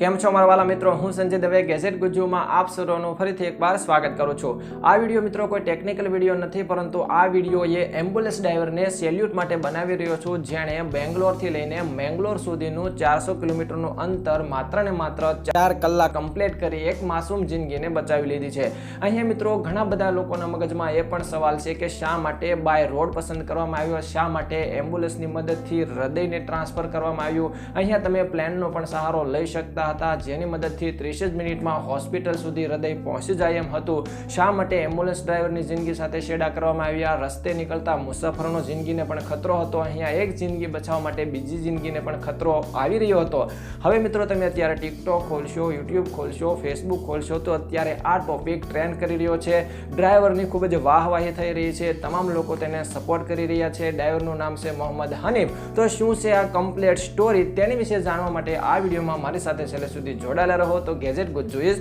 કેમ છો મારા વાલા મિત્રો? હું સંજય દવે, ગેઝેટ ગુજુમાં આપ સર્વનું ફરીથી એકવાર સ્વાગત કરું છું. આ વીડિયો મિત્રો કોઈ ટેકનિકલ વીડિયો નથી, પરંતુ આ વીડિયો એ એમ્બ્યુલન્સ ડ્રાઈવરને સેલ્યુટ માટે બનાવી રહ્યો છું, જેણે બેંગ્લોરથી લઈને મેંગ્લોર સુધીનું ચારસો કિલોમીટરનું અંતર માત્ર ને માત્ર ચાર કલાક કમ્પ્લીટ કરી એક માસૂમ જિંદગીને બચાવી લીધી છે. અહીંયા મિત્રો, ઘણા બધા લોકોના મગજમાં એ પણ સવાલ છે કે શા માટે બાય રોડ પસંદ કરવામાં આવ્યો? શા માટે એમ્બ્યુલન્સની મદદથી હૃદયને ટ્રાન્સફર કરવામાં આવ્યું? અહીંયા તમે પ્લેનનો પણ સહારો લઈ શકતા હતા. જેની મદદથી ત્રીસ જ મિનિટમાં હોસ્પિટલ સુધી હૃદય પહોંચી જાય એમ હતું. શા માટે એમ્બ્યુલન્સ ડ્રાઈવરની જિંદગી સાથે છેડા કરવામાં આવ્યા? રસ્તે નીકળતા મુસાફરોનો જિંદગીને પણ ખતરો હતો. અહીંયા એક જિંદગી બચાવવા માટે બીજી જિંદગીને પણ ખતરો આવી રહ્યો હતો. હવે મિત્રો, તમે અત્યારે ટિકટોક ખોલશો યુટ્યુબ ખોલશો ફેસબુક ખોલશો, તો અત્યારે આ ટોપિક ટ્રેન્ડ કરી રહ્યો છે. ડ્રાઈવરની ખૂબ જ વાહવાહી થઈ રહી છે. તમામ લોકો તેને સપોર્ટ કરી રહ્યા છે. ડ્રાઈવરનું નામ છે મોહમ્મદ હનીફ. તો શું છે આ કમ્પ્લેટ સ્ટોરી તેની વિશે જાણવા માટે આ વિડીયોમાં મારી સાથે છેલ્લે સુધી જોડાયેલા રહો તો ગેજેટ ગુજ્જુ ઇઝ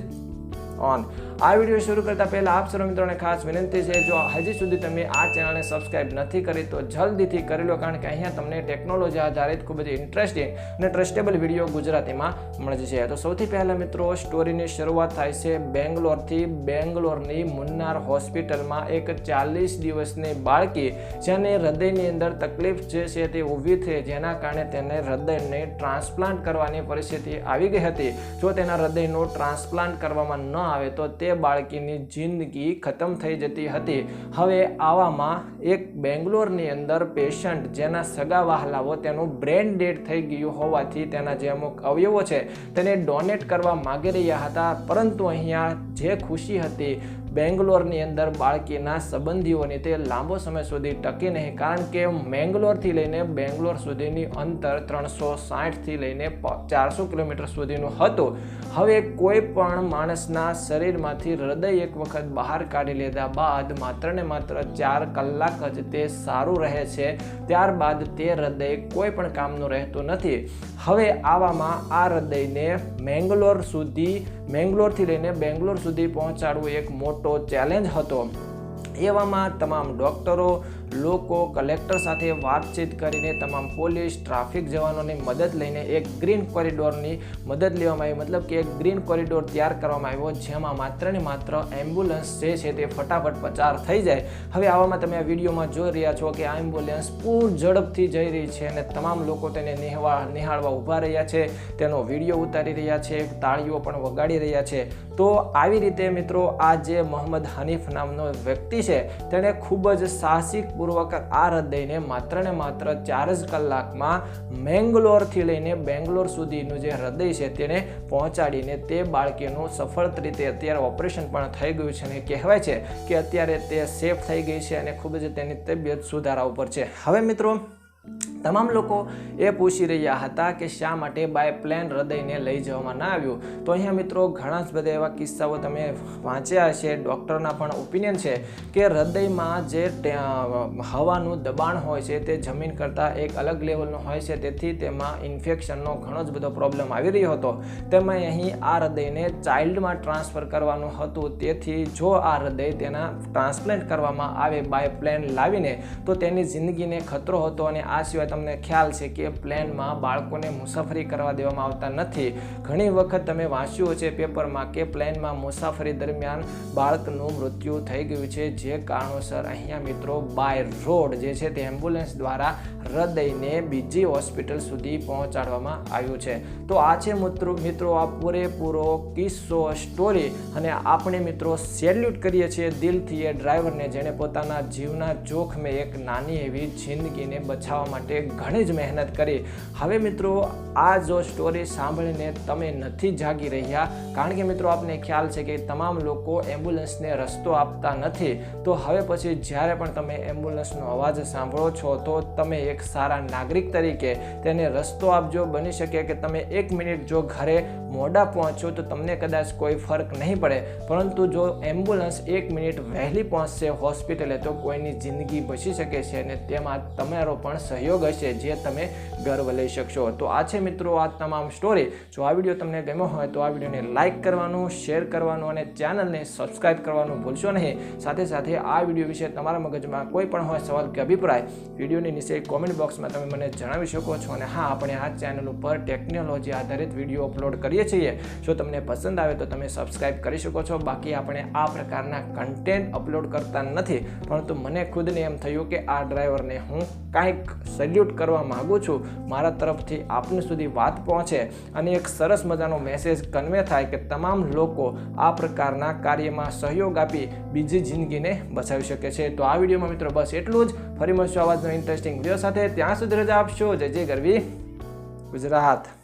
ઓન. આ વીડિયો શરૂ કરતા પહેલા આપ સર્વ મિત્રોને ખાસ વિનંતી છે, જો હજી સુધી તમે આ ચેનલને સબસ્ક્રાઇબ નથી કરી, તો જલ્દીથી કરી લો, કારણ કે અહીંયા તમને ટેકનોલોજી આધારિત ખૂબ જ ઇન્ટરેસ્ટિંગ અને ટ્રસ્ટેબલ વીડિયો ગુજરાતીમાં મળી છે. તો સૌથી પહેલાં મિત્રો સ્ટોરીની શરૂઆત થાય છે બેંગ્લોરથી. બેંગ્લોરની મુન્નાર હોસ્પિટલમાં એક ચાલીસ દિવસની બાળકી, જેને હૃદયની અંદર તકલીફ જે છે તે ઊભી થઈ, જેના કારણે તેને હૃદયને ટ્રાન્સપ્લાન્ટ કરવાની પરિસ્થિતિ આવી ગઈ હતી. જો તેના હૃદયનું ટ્રાન્સપ્લાન્ટ કરવામાં ન આવે, તો તે બાળકીની જિંદગી ખતમ થઈ જતી હતી. હવે આવામાં એક બેંગ્લોરની અંદર પેશન્ટ જેના સગા વહાલાઓ તેનું બ્રેન ડેડ થઈ ગયું હોવાથી તેના જે અમુક અવયવો છે તેને ડોનેટ કરવા માગી રહ્યા હતા. પરંતુ અહીંયા જે ખુશી હતી બેંગ્લોરની અંદર બાળકીના સંબંધીઓની તે લાંબો સમય સુધી ટકી નહીં, કારણ કે મેંગ્લોરથી લઈને બેંગ્લોર સુધીની અંતર ત્રણસો સાઠથી લઈને ચારસો કિલોમીટર સુધીનું હતું. હવે કોઈ પણ માણસના શરીરમાંથી હૃદય એક વખત બહાર કાઢી લીધા બાદ માત્ર ને માત્ર ચાર કલાક જ તે સારું રહે છે, ત્યારબાદ તે હૃદય કોઈ પણ કામનું રહેતું નથી. હવે આવામાં આ હૃદયને મેંગ્લોર સુધી મેંગ્લોરથી લઈને બેંગ્લોર સુધી પહોંચાડવું એક મોટો ચેલેન્જ હતો. એવામાં તમામ ડૉક્ટરો લોકો કલેક્ટર સાથે વાતચીત કરીને તમામ પોલીસ, ટ્રાફિક જવાનોની મદદ લઈને એક ગ્રીન કોરિડોરની મદદ લેવામાં આવી. મતલબ કે એક ગ્રીન કોરિડોર તૈયાર કરવામાં આવ્યો, જેમાં માત્ર ને માત્ર એમ્બ્યુલન્સ જે છે તે ફટાફટ પ્રચાર થઈ જાય. હવે આવામાં તમે આ વિડીયોમાં જોઈ રહ્યા છો કે આ એમ્બ્યુલન્સ પૂર ઝડપથી જઈ રહી છે અને તમામ લોકો તેને નિહવા, નિહાળવા ઊભા રહ્યા છે. તેનો વીડિયો ઉતારી રહ્યા છે, તાળીઓ પણ વગાડી રહ્યા છે. તો આવી રીતે મિત્રો આ જે મોહમ્મદ હનીફ નામનો વ્યક્તિ છે, તેણે ખૂબ જ સાહસિક પૂર્વક આ હૃદયને માત્ર ને માત્ર ચાર જ કલાકમાં મેંગ્લોરથી લઈને બેંગ્લોર સુધીનું જે હૃદય છે તેને પહોંચાડીને તે બાળકીનું સફળ રીતે અત્યારે ઓપરેશન પણ થઈ ગયું છે અને કહેવાય છે કે અત્યારે તે સેફ થઈ ગઈ છે અને ખૂબ જ તેની તબિયત સુધારા ઉપર છે. હવે મિત્રો તમામ લોકો એ પૂછી રહ્યા હતા કે શા માટે બાય પ્લેન હૃદયને લઈ જવામાં ના આવ્યું. તો અહીંયા મિત્રો ઘણા જ બધા એવા કિસ્સાઓ તમે વાંચ્યા છે ડૉક્ટરના પણ ઓપિનિયન છે કે હૃદયમાં જે હવાનું દબાણ હોય છે તે જમીન કરતાં એક અલગ લેવલનું હોય છે, તેથી તેમાં ઇન્ફેક્શનનો ઘણો જ બધો પ્રોબ્લેમ આવી રહ્યો હતો. તેમાં અહીં આ હૃદયને ચાઇલ્ડમાં ટ્રાન્સફર કરવાનું હતું, તેથી જો આ હૃદય તેના ટ્રાન્સપ્લેન્ટ કરવામાં આવે બાય પ્લેન લાવીને, તો તેની જિંદગીને ખતરો હતો અને આ સિવાય તમને ખ્યાલ છે કે પ્લેનમાં બાળકોને મુસાફરી કરવા દેવામાં આવતા નથી. ઘણી વખત તમે વાંચ્યું છે પેપરમાં કે પ્લેનમાં મુસાફરી દરમિયાન બાળકનું મૃત્યુ થઈ ગયું છે. જે કારણોસર અહીંયા મિત્રો બાય રોડ જે છે તે એમ્બ્યુલન્સ દ્વારા હૃદયને બીજી હોસ્પિટલ સુધી પહોંચાડવામાં આવ્યું છે. તો આ છે મિત્રો મિત્રો, આ પૂરેપૂરો કિસ્સો, સ્ટોરી અને આપણે મિત્રો સેલ્યુટ કરીએ છીએ દિલથી એ ડ્રાઈવરને જેણે પોતાના જીવના જોખમે એક નાની એવી જિંદગીને બચાવવા માટે ઘણી જ મહેનત કરી. હવે મિત્રો, આ જો સ્ટોરી સાંભળીને તમે નથી જાગી રહ્યા, કારણ કે મિત્રો, આપને ખ્યાલ છે કે તમામ લોકો એમ્બ્યુલન્સને રસ્તો આપતા નથી. તો હવે પછી જ્યારે પણ તમે એમ્બ્યુલન્સનો અવાજ સાંભળો છો, તો તમે એક સારા નાગરિક તરીકે તેને રસ્તો આપજો. બની શકે કે તમે એક મિનિટ જો ઘરે મોડા પહોંચો, તો તમને કદાચ કોઈ ફરક નહીં પડે. પરંતુ જો એમ્બ્યુલન્સ એક મિનિટ વહેલી પહોંચશે હોસ્પિટલે, તો કોઈની જિંદગી બચી શકે છે અને તેમાં તમારો પણ સહયોગ હશે જે તમે ગર્વ લઈ શકશો. તો આ છે મિત્રો આ તમામ સ્ટોરી જો આ વીડિયો તમને ગમ્યો હોય તો આ વિડીયોને લાઇક કરવાનું શેર કરવાનું અને ચેનલને સબસ્ક્રાઇબ કરવાનું ભૂલશો નહીં. સાથે સાથે આ વીડિયો વિશે તમારા મગજમાં કોઈ પણ હોય સવાલ કે અભિપ્રાય, વિડીયોની નીચે કોમેન્ટ બોક્સમાં તમે મને જણાવી શકો છો અને હા, આપણે આ ચેનલ ઉપર ટેકનોલોજી આધારિત વીડિયો અપલોડ કરીએ છીએ. જો તમને પસંદ આવે તો તમે સબસ્ક્રાઇબ કરી શકો છો. બાકી આપણે આ પ્રકારના કન્ટેન્ટ અપલોડ કરતા નથી. પરંતુ મને ખુદને એમ થયું કે આ ડ્રાઈવરને હું કાંઈક સલ્યુટ કરવા માગું છું, મારા તરફથી આપની સુધી વાત પહોંચે અને એક સરસ મજાનો મેસેજ કન્વે થાય કે તમામ લોકો આ પ્રકારના કાર્યમાં સહયોગ આપી બીજી જિંદગીને બચાવી શકે છે. તો આ વિડીયોમાં મિત્રો બસ એટલું જ. ફરી મળશું આવાજનો ઇન્ટરેસ્ટિંગ વીડિયો સાથે. ત્યાં સુધી રજા આપશો. જય જય ગરવી. ગુજરાત.